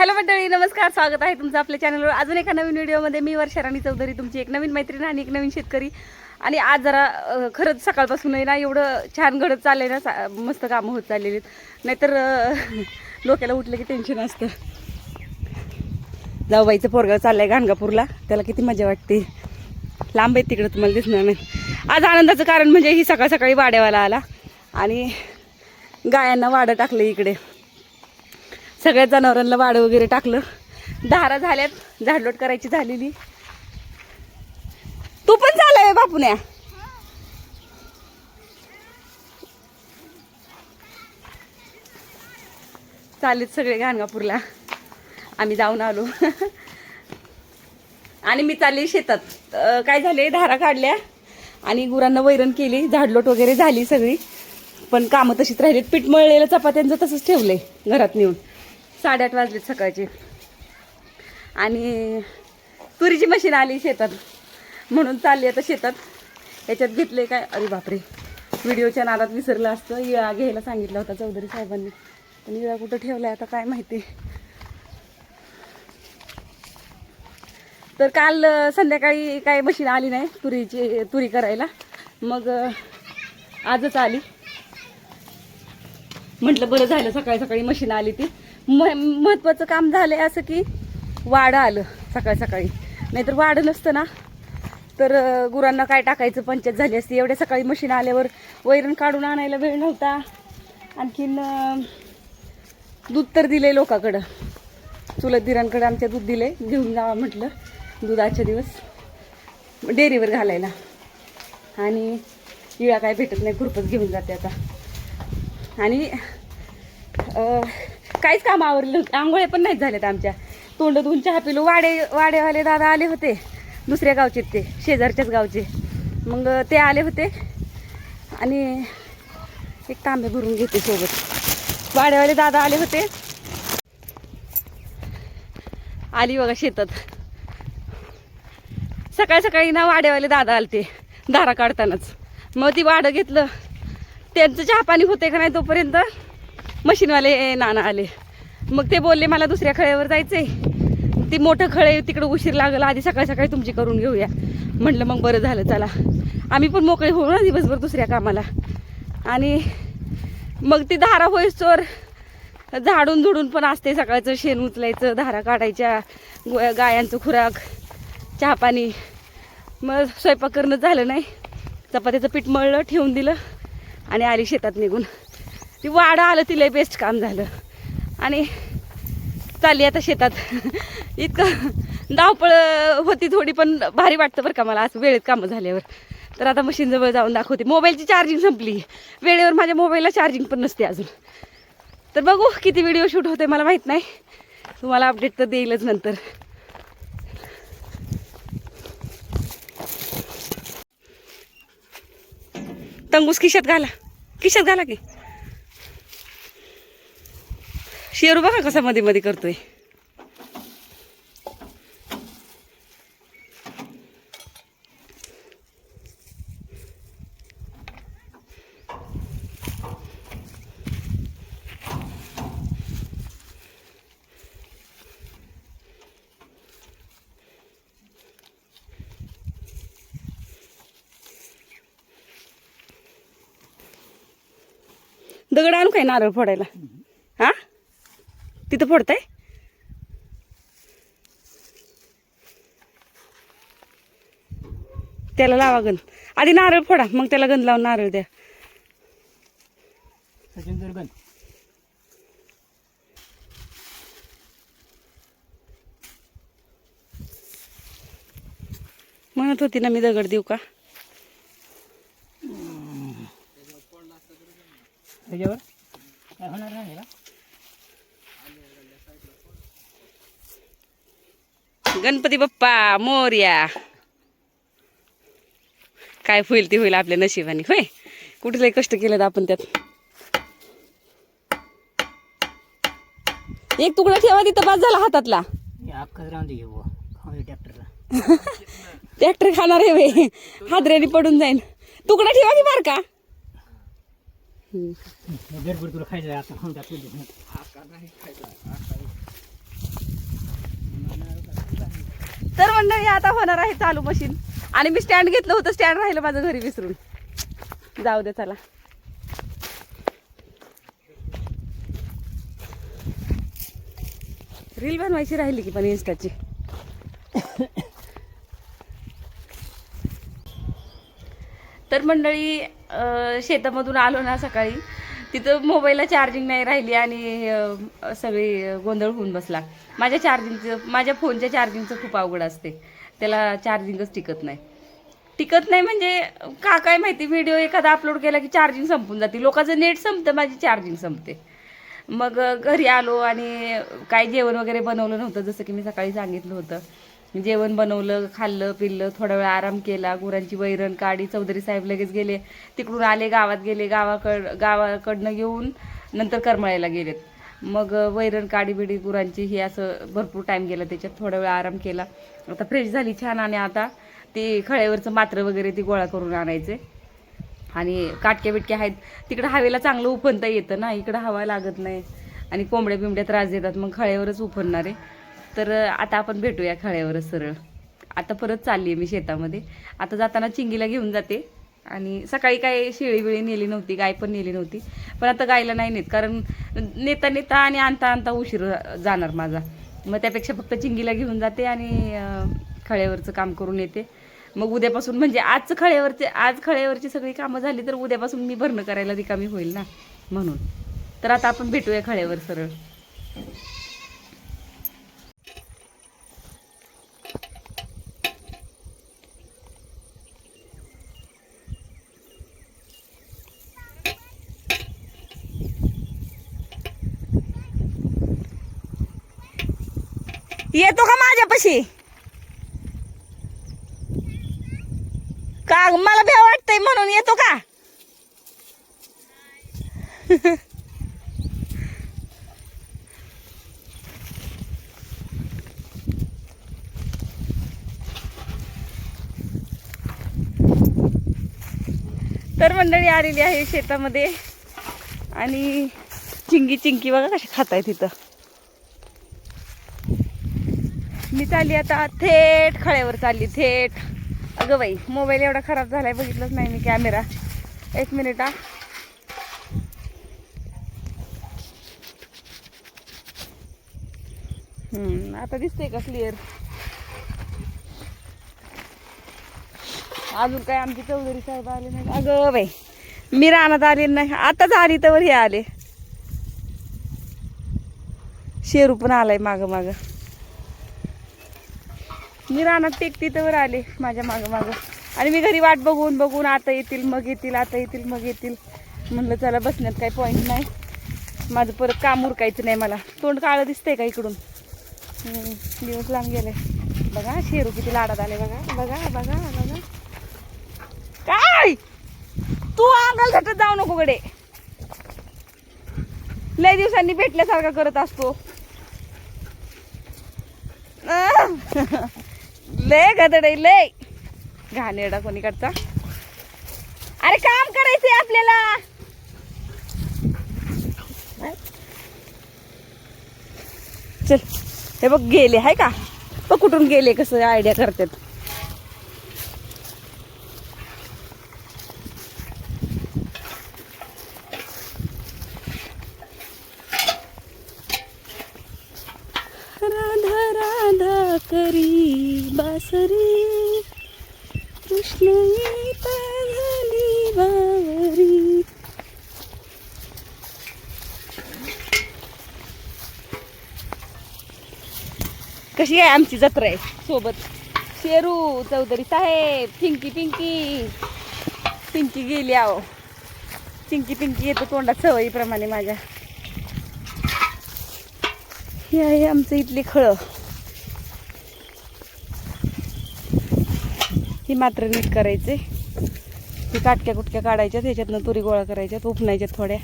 Hello मंडळी नमस्कार स्वागत आहे तुमचं आपल्या चॅनलवर अजून एका नवीन व्हिडिओमध्ये मी वर्षा राणी चौधरी तुमची एक नवीन मैत्रीण आणि एक नवीन शेतकरी. आणि आज जरा खरंच सकाळपासून आहे ना एवढं छान घडत चाललंय ना सा- मस्त कामं होत चाललेली आहेत. नाहीतर डोक्याला उठलं की टेन्शन असतं. जाऊबाईचं चाललं चाललंय गाणगापूरला. त्याला किती मजा वाटते. लांब आहे तिकडं तुम्हाला दिसणार नाही. आज आनंदाचं कारण म्हणजे ही सकाळ सकाळी वाड्यावाला आला. आणि गायांना वाडं टाकलं इकडे. सगळ्या जनावरांना वाडं वगैरे टाकलं. धारा झाल्यात झाडलोट करायची झालेली. तू पण झालाय बापुन्या? चालेत सगळे गाणगापूरला आम्ही जाऊन आलो. आणि मी चालली शेतात. काय झाले? धारा काढल्या आणि गुरांना वैरण केली. झाडलोट वगैरे झाली सगळी. पण कामं तशीच राहिलीत. पीठ मळलेलं चपात्यांचं तसंच ठेवलंय घरात नेऊन. साडेआठ वाजलेत सकाळचे. आणि तुरीची मशीन आली शेतात. म्हणून चालली आता शेतात. याच्यात घेतले काय? अरे बापरे. व्हिडिओच्या नादात विसरलं असतं. या घ्यायला सांगितलं होता चौधरी साहेबांनी. पण या कुठं ठेवलाय आता काय माहिती. तर काल संध्याकाळी काय मशीन आली नाही तुरीची तुरी करायला. मग आजच आली. म्हटलं बरं झालं सकाळी सकाळी मशीन आली ती. म महत्त्वाचं काम झालं आहे असं की वाडं आलं सकाळी सकाळी. नाहीतर वाडं नसतं ना. तर गुरांना काय टाकायचं? पंचायत झाली असती. एवढ्या सकाळी मशीन आल्यावर वैरण काढून आणायला वेळ नव्हता. आणखीन दूध तर दिले लोकाकडं. चुलत धीरांकडे आमच्या दूध दिले घेऊन जावा म्हटलं दुधाचे दिवस. डेअरीवर घालायला. आणि इळा काय भेटत नाही. खुरपच घेऊन जाते आता. आणि काहीच काम आवरलं आंघोळे पण नाहीत झालेत आमच्या. तोंड धुवून चहा पिलो. वाडे वाडेवाले दादा आले होते. दुसऱ्या गावचे ते शेजारच्याच गावचे. मग ते आले होते. आणि एक तांबे भरून घेते सोबत. वाडेवाले दादा आले होते. आली बघा शेतात. सकाळी सकाळी ना वाडेवाले दादा आले ते दारा काढतानाच. मग ती वाडं घेतलं. त्यांचं चहा पाणी होते का नाही तोपर्यंत मशीनवाले नाना आले. मग ते बोलले मला दुसऱ्या खळ्यावर जायचंय. ती मोठं खळे तिकडं उशीर लागला आधी सकाळी सकाळी तुमची करून घेऊया. म्हटलं मग बरं झालं चला. आम्ही पण मोकळे होऊ ना दिवसभर दुसऱ्या कामाला. आणि मग ती धारा होईस्तोवर झाडून झुडून पण असते सकाळचं शेण उचलायचं धारा काढायच्या गायांचं खुराक चहा पाणी. मग स्वयंपाक करणं झालं नाही. चपात्याचं पीठ मळलं ठेवून दिलं आणि आली शेतात निघून. ती वाढ आलं तिला बेस्ट काम झालं. आणि चालली आता शेतात. इतकं धावपळ होती थोडी पण भारी वाटतं बरं का मला. असं वेळेत कामं झाल्यावर. तर आता मशीनजवळ जाऊन दाखवते. मोबाईलची चार्जिंग संपली. वेळेवर माझ्या मोबाईलला चार्जिंग पण नसते अजून. तर बघू किती व्हिडिओ शूट होते मला माहीत नाही. तुम्हाला अपडेट तर देईलच नंतर. तंगूस खिशात घाला. खिशात घाला की. शेरू बघा कसा मध्ये मध्ये करतोय. दगड आणू काय नारळ फोडायला? तिथं फोडताय? त्याला लावा गण आधी नारळ फोडा मग त्याला गंध लावून नारळ द्या. म्हणत होती ना मी दगड देऊ का? त्याच्यावर काय होणार नाही गणपती बाप्पा मोर्या. काय होईल ते होईल आपल्या नशिबाने होय? कुठे कष्ट केलं आपण त्यात? एक तुकडा ठेवा तिथं बाद झाला हातातला. हे ट्रॅक्टरला. ट्रॅक्टर खाणार आहे वे हादऱ्याने पडून जाईन. तुकडा ठेवा की तुला खायचं आहे आता खाऊन टाकलं तर मंडळी आता होणार आहे चालू मशीन. आणि मी स्टँड घेतलं होतं स्टँड राहिलं माझं घरी विसरून. जाऊ दे चला. रील बनवायची राहिली की पण इन्स्टाची? तर मंडळी शेतामधून आलो ना सकाळी. तिथं मोबाईलला चार्जिंग नाही राहिली आणि सगळी गोंधळ होऊन बसला. माझ्या चार्जिंगचं माझ्या फोनच्या चार्जिंगचं खूप अवघड असते. त्याला चार्जिंगच टिकत नाही. टिकत नाही म्हणजे का काय माहिती व्हिडिओ एखादा अपलोड केला की चार्जिंग संपून जाते. लोकांचं नेट संपतं माझी चार्जिंग संपते. मग घरी आलो आणि काय जेवण वगैरे बनवलं नव्हतं जसं की मी सकाळी सांगितलं होतं. जेवण बनवलं खाल्लं पिल्लं थोडा वेळ आराम केला. गुरांची वैरण काढी चौधरी साहेब लगेच गेले. तिकडून आले गावात गेले गावाकड गावाकडनं येऊन नंतर करमळायला गेलेत. मग वैरण काडी बिडी गुरांची ही असं भरपूर टाईम गेला त्याच्यात. थोडा वेळ आराम केला. आता फ्रेश झाली छान आणि आता ते खळ्यावरचं मात्र वगैरे ती गोळा करून आणायचे. आणि काटक्या बिटक्या आहेत. तिकडं हवेला चांगलं उफणता येतं ना. इकडं हवा लागत नाही. आणि कोंबड्या बिंबड्या त्रास देतात. मग खळ्यावरच उफणणार आहे. तर आता आपण भेटूया खळ्यावरच सरळ. आता परत चालली आहे मी शेतामध्ये. आता जाताना चिंगीला घेऊन जाते. आणि सकाळी काय शेळी बिळी नेली नव्हती गाय पण नेली नव्हती. पण आता गायला नाही नेत कारण नेता नेता आणि आणता आणता उशीर जाणार माझा. मग त्यापेक्षा फक्त चिंगीला घेऊन जाते आणि खळ्यावरचं काम करून येते. मग उद्यापासून म्हणजे आजचं खळ्यावरचे आज खळ्यावरची सगळी कामं झाली तर उद्यापासून मी भरणं करायला रिकामी होईल ना म्हणून. तर आता आपण भेटूया खळ्यावर सरळ. येतो का माझ्यापाशी? का मला भ्या वाटतंय म्हणून येतो का? तर मंडळी आलेली आहे शेतामध्ये आणि चिंगी चिंकी बघा कशी खात आहे तिथं. मी चालली आता थेट खळ्यावर चालली थेट. अगं बाई मोबाईल एवढा खराब झालाय बघितलंच नाही मी कॅमेरा एक मिनिट हा. आता दिसते का क्लिअर अजून काय आमची चौधरी साहेब आले नाही अगं बाई मी रानात आले नाही आताच आली तर हे आले. शेरू पण आलाय माग माग. मी रानात टेकती तर आले माझ्या माग माग. आणि मी घरी वाट बघून बघून आता येतील मग येतील आता येतील मग येतील. म्हणलं चला बसण्यात काही पॉईंट नाही. माझं परत काम उरकायचं नाही मला. तोंड काळं दिसतंय का इकडून? दिवस लांब गेले. बघा शेरू किती लाडात आले. बघा बघा बघा बघा. काय? तू अंगाल झटत जाऊ नको कडे लय दिवसांनी भेटल्यासारखा करत असतो. ले लय गदडे लय. घाणेरडा कोणीकडचा? अरे काम करायचंय आपल्याला. चल हे बघ गेले हाय का? बघ कुठून गेले कसं आयडिया करतात. गीता झाली बावरी. कशी आहे आमची जत्रा आहे सोबत? शेरू चौधरी साहेब पिंकी पिंकी. पिंकी गेली आहो. पिंकी पिंकी येतो तोंडात सवयीप्रमाणे माझ्या. हे आहे आमचं इथली खळं. ही मात्र नीट करायचे. ही काटक्या कुटक्या काढायच्यात ह्याच्यातनं तुरी गोळा करायच्यात उपणायच्यात थोड्या.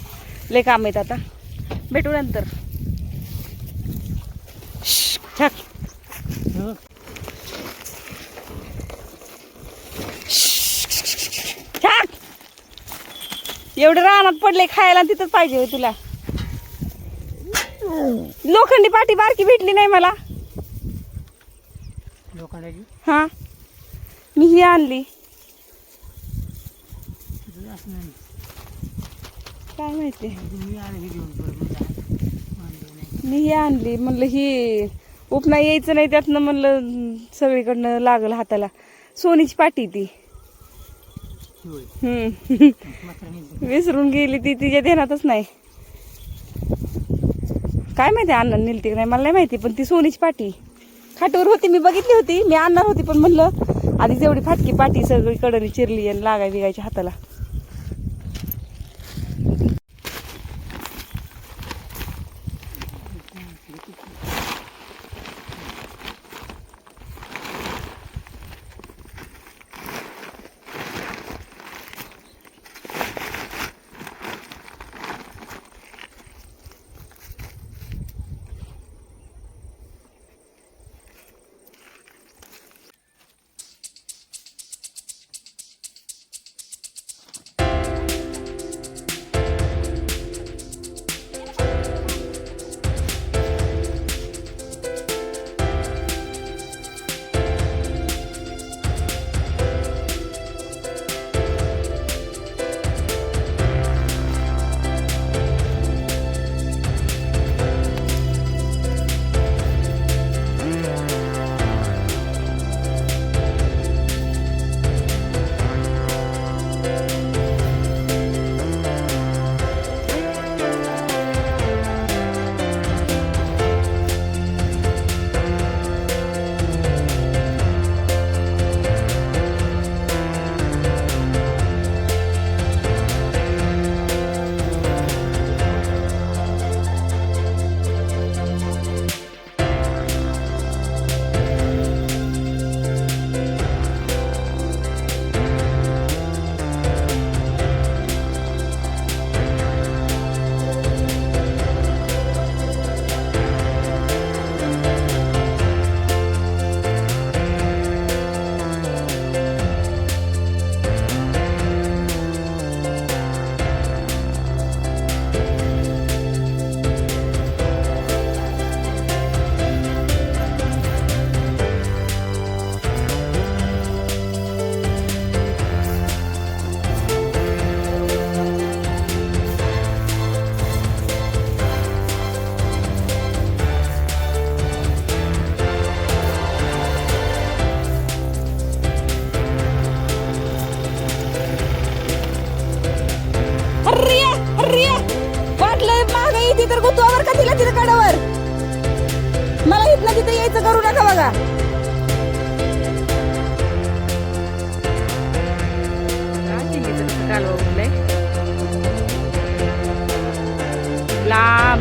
लय काम आहेत आता. भेटू नंतर. छाक. छाक. एवढं रानात पडले खायला तिथंच पाहिजे तुला. लोखंडी पाठी बारकी भेटली नाही मला. लोखंडाची? हां. मी ही आणली. काय माहिती? मी मी ही आणली. म्हणलं ही उपना यायचं नाही त्यातनं म्हणलं सगळीकडनं लागल हाताला. सोनीची पाटी ती. हम्म. विसरून गेली ती तिच्या ध्यानातच नाही. काय माहिती अण्णा नेली ती नाही मला नाही माहिती पण ती सोनीची पाटी. खाटीवर होती मी बघितली होती मी आणणार होती पण म्हणलं आधी जेवढी फाटकी पाटी सगळी कडनी चिरली आणि लागाय बिगायच्या हाताला.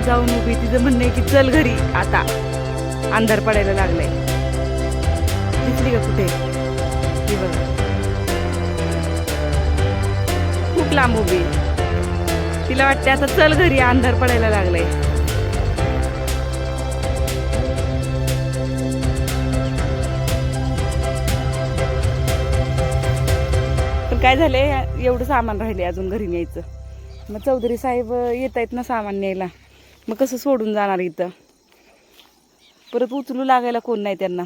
जाऊन उभी तिचं म्हणणं आहे की चल घरी. आता अंधार पडायला लागलाय. दिसली का कुठे? ती बघा. खूप लांब उभी आहे. तिला वाटते आता चल घरी अंधार पडायला लागलाय. पण काय झालंय? एवढं सामान राहिले अजून घरी न्यायचं. मग चौधरी साहेब येत आहेत ना सामान न्यायला? मग कसं सोडून जाणार इथं? परत उचलू लागायला कोण नाही त्यांना.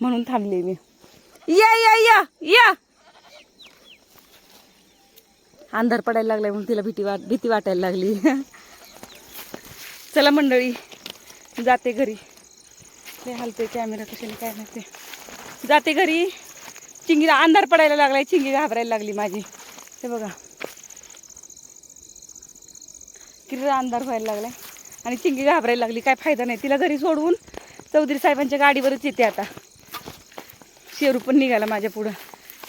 म्हणून थांबले मी. या या या या! अंधार पडायला लागलाय म्हणून तिला भीती वाट भीती वाटायला लागली. चला मंडळी जाते घरी. लय हलतोय कॅमेरा कशाने काय नसते जाते घरी. चिंगीला अंधार पडायला लागलाय चिंगी घाबरायला लागली माझी. हे बघा. किती अंधार व्हायला लागलाय. आणि चिंगी घाबरायला लागली. काय फायदा नाही. तिला घरी सोडवून चौधरी साहेबांच्या गाडीवरच येते आता. शेरू पण निघाला माझ्या पुढं.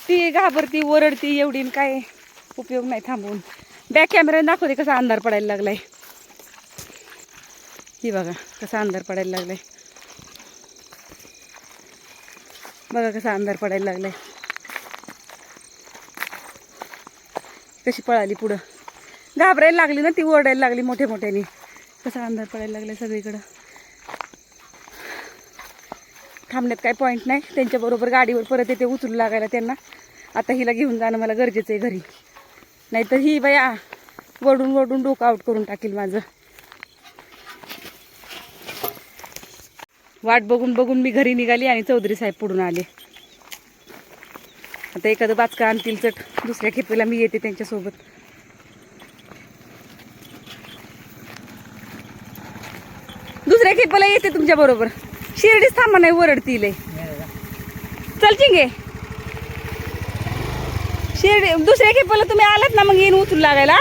ती घाबरती ओरडती एवढी काय उपयोग नाही थांबवून. बॅक कॅमेऱ्याने दाखवते कसा अंधार पडायला लागलाय. ही बघा कसा अंधार पडायला लागलाय. बघा कसा अंधार पडायला लागलाय. कशी पळाली पुढं. घाबरायला लागली ना ती ओरडायला लागली मोठ्या मोठ्याने कसा अंधार पडायला लागलाय सगळीकडं. थांबण्यात काय पॉईंट नाही. त्यांच्याबरोबर गाडीवर परत येते उचलू लागायला त्यांना. आता हिला घेऊन जाणं मला गरजेचं आहे घरी. नाहीतर ही बया वडून वडून डोकं आउट करून टाकील माझं. वाट बघून बघून मी घरी निघाली आणि चौधरी साहेब पुढून आले. आता एखादं बाचका आणतील चट. दुसऱ्या खेपेला मी येते त्यांच्यासोबत. दुसऱ्या खेपेला येते तुमच्या बरोबर. शिर्डीच थांबा नाही ओरडतील चल चिंगे. शिर्डी दुसऱ्या खेपेला तुम्ही आलात ना मग येऊन उचलू लागायला.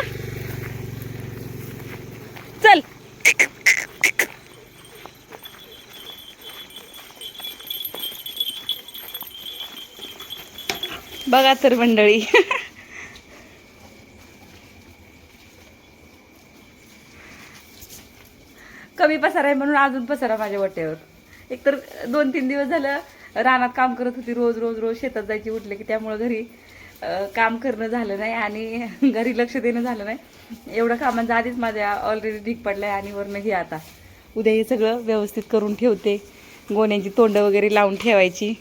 चल. बघा तर मंडळी. कमी पसारा आहे म्हणून अजून पसारा माझ्या वाट्यावर. एकतर दोन तीन दिवस झालं रानात काम करत होती रोज रोज रोज शेतात जायची उठले की त्यामुळं घरी काम करणं झालं नाही आणि घरी लक्ष देणं झालं नाही. एवढं कामांचा आधीच माझ्या ऑलरेडी ढीक आहे आणि वरनं घे आता. उद्या हे सगळं व्यवस्थित करून ठेवते. गोण्यांची तोंड वगैरे लावून ठेवायची.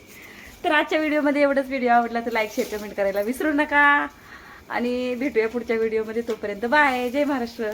तर आजच्या व्हिडिओमध्ये एवढंच. व्हिडिओ आवडला तर लाईक शेअर कमेंट करायला विसरू नका. आणि भेटूया पुढच्या व्हिडिओमध्ये. तोपर्यंत बाय. जय महाराष्ट्र.